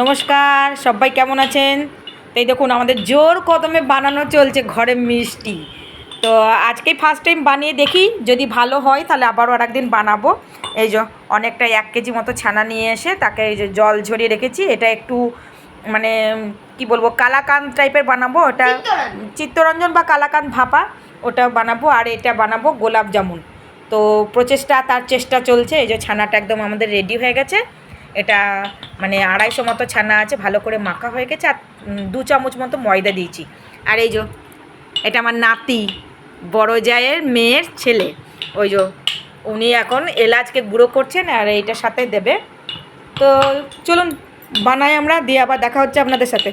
নমস্কার সবাই কেমন আছেন? তো এই দেখুন আমাদের জোর কদমে বানানো চলছে ঘরে মিষ্টি। তো আজকেই ফার্স্ট টাইম বানিয়ে দেখি যদি ভালো হয় তাহলে আবারও আর একদিন বানাবো। এই যে অনেকটা এক কেজি মতো ছানা নিয়ে এসে তাকে এই যে জল ঝরিয়ে রেখেছি। এটা একটু মানে কি বলব কালাকান টাইপের বানাবো। ওটা। চিত্তরঞ্জন। বা কালাকান ভাপা ওটা বানাবো। আর এটা বানাবো গোলাপ জামুন। তো প্রচেষ্টা তার চেষ্টা চলছে। এই যে ছানাটা একদম আমাদের রেডি হয়ে গেছে। এটা মানে আড়াইশো মতো ছানা আছে, ভালো করে মাখা হয়ে গেছে আর দু চামচ মতো ময়দা দিয়েছি। আর এই যে, এটা আমার নাতি, বড় জায়ের মেয়ের ছেলে। ওই যে, উনি এখন এলাচকে গুঁড়ো করছেন আর এইটার সাথে দেবে। তো চলুন, বানাই আমরা, দিয়ে আবার দেখা হচ্ছে আপনাদের সাথে।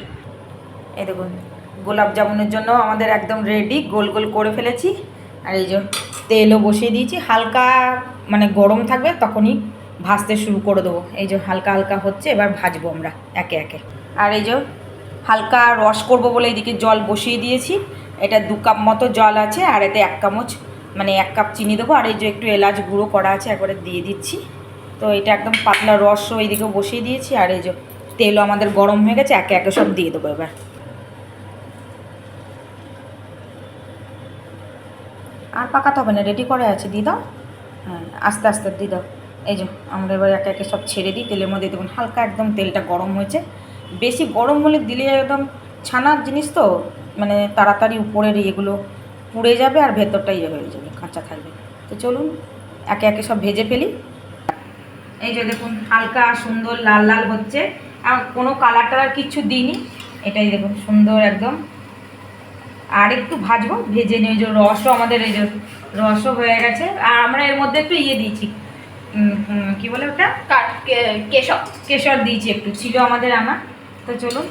এই দেখুন, গোলাপ জামুনের জন্য আমাদের একদম রেডি গোল গোল করে ফেলেছি। আর এই যে, তেলও বসিয়ে দিয়েছি, হালকা মানে গরম থাকবে তখনই ভাজতে শুরু করে দেবো। এই যে হালকা হালকা হচ্ছে, এবার ভাজবো আমরা একে একে। আর এই যে হালকা রস করব বলে এইদিকে জল বসিয়ে দিয়েছি। এটা দু কাপ মতো জল আছে, আর এতে এক চামচ মানে এক কাপ চিনি দেবো। আর এই যে একটু এলাচ গুঁড়ো করা আছে, একবারে দিয়ে দিচ্ছি। তো এটা একদম পাতলা রসও এইদিকে বসিয়ে দিয়েছি, আর এই যে তেলও আমাদের গরম হয়ে গেছে, একে একে সব দিয়ে দেবো এবার। আর পাকাতে হবে না রেডি করে আছে, দিয়ে দাও। হ্যাঁ আস্তে আস্তে দিয়ে দাও। এই যে আমরা এবার একে একে সব ছেড়ে দিই, তেলের মধ্যে দেখুন হালকা একদম তেলটা গরম হয়েছে। বেশি গরম হলে দিলে একদম ছানার জিনিস তো মানে তাড়াতাড়ি উপরের ইয়েগুলো পুড়ে যাবে আর ভেতরটা ইয়ে হয়ে যাবে কাঁচা থাকবে। তো চলুন, একে একে সব ভেজে ফেলি। এই যে দেখুন হালকা সুন্দর লাল লাল হচ্ছে, আর কোনো কালার টালার কিচ্ছু দিইনি। এটাই দেখুন সুন্দর একদম। আর একটু ভাজবো, ভেজে নিয়ে যে রসও আমাদের এই যে রসও হয়ে গেছে। আর আমরা এর মধ্যে একটু ইয়ে দিয়েছি কি বলে ওটা? কার- কে- কেশব কেশর দিয়েছি একটু ছিল আমাদের আনা তো চলুন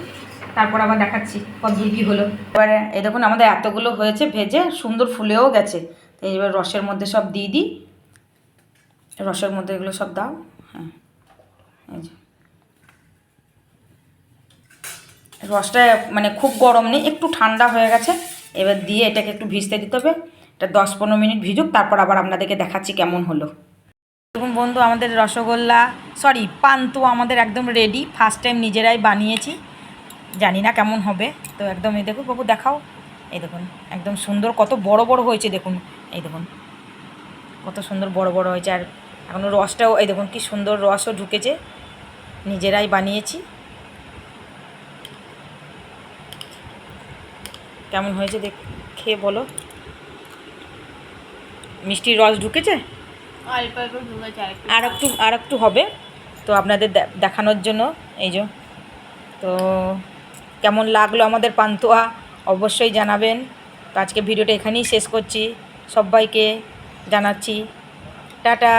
তারপর আবার দেখাচ্ছি কতদূর কী হলো। এবারে এই দেখুন আমাদের এতগুলো হয়েছে ভেজে সুন্দর ফুলেও গেছে। তো এইবার রসের মধ্যে সব দিয়ে দিই। রসের মধ্যে এগুলো সব দাও। হ্যাঁ এই যে। রসটা মানে খুব গরম নেই একটু ঠান্ডা হয়ে গেছে। এবার দিয়ে এটাকে একটু ভিজতে দিতে হবে। এটা দশ পনেরো মিনিট ভিজুক তারপর আবার আপনাদেরকে দেখাচ্ছি কেমন হলো। দেখুন বন্ধু, আমাদের রসগোল্লা সরি পান্তু আমাদের একদম রেডি ফার্স্ট টাইম নিজেরাই বানিয়েছি। জানি না কেমন হবে, তো একদম এই দেখুন, বাবু দেখাও। এই দেখুন, একদম সুন্দর, কত বড় বড় হয়েছে দেখুন। এই দেখুন, কত সুন্দর বড় বড় হয়েছে, আর এখন রসটাও, এই দেখুন কি সুন্দর রসও ঢুকেছে। নিজেরাই বানিয়েছি। কেমন হয়েছে দেখ, খেয়ে বলো। মিষ্টির রস ঢুকেছে? আর একটু। আর একটু হবে তো আপনাদের দেখানোর জন্য। এই যে, তো কেমন লাগল আমাদের পান্তুয়া? অবশ্যই জানাবেন। তো আজকে ভিডিওটা এখানেই শেষ করছি। সবাইকে জানাচ্ছি। টাটা!